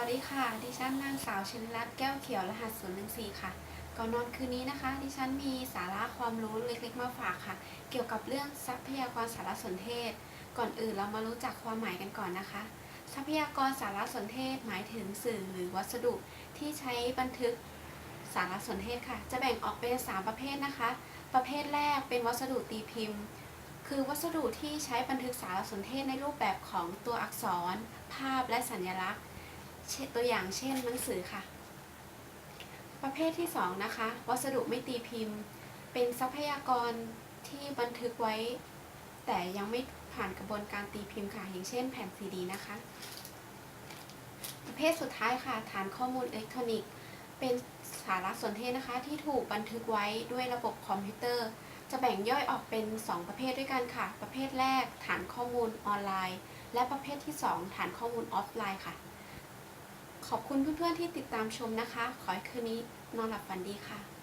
วัสดีค่ะ ดิฉันนางสาวชินรัตน์แก้วเขียวรหัส 014 ค่ะ ก่อนนอนคืนนี้นะคะ ดิฉันมีสาระความรู้เล็กๆมาฝากค่ะ เกี่ยวกับเรื่องทรัพยากรสารสนเทศ ก่อนอื่นเรามารู้จักความหมายกันก่อนนะคะ ทรัพยากรสารสนเทศหมายถึงสื่อหรือวัสดุที่ใช้บันทึกสารสนเทศค่ะ จะแบ่งออกเป็น 3 ประเภทนะคะ ประเภทแรกเป็นวัสดุตีพิมพ์ คือวัสดุที่ใช้บันทึกสารสนเทศในรูปแบบของตัวอักษร ภาพและสัญลักษณ์ เช่นตัวอย่างเช่นหนังสือค่ะ ประเภทที่2นะคะ วัสดุไม่ตีพิมพ์ เป็นทรัพยากรที่บันทึกไว้ แต่ยังไม่ผ่านกระบวนการตีพิมพ์ค่ะ อย่างเช่น แผ่นซีดีนะคะ ประเภทสุดท้ายค่ะ ฐานข้อมูลอิเล็กทรอนิกส์ เป็นสารสนเทศนะคะ ที่ถูกบันทึกไว้ด้วยระบบคอมพิวเตอร์ จะแบ่งย่อยออกเป็น 2 ประเภทด้วยกันค่ะ ประเภทแรกฐานข้อมูลออนไลน์ และประเภทที่ 2 ฐานข้อมูลออฟไลน์ค่ะ ขอบคุณเพื่อนๆที่ติดตามชมนะคะ ขอให้คืนนี้นอนหลับฝันดีค่ะ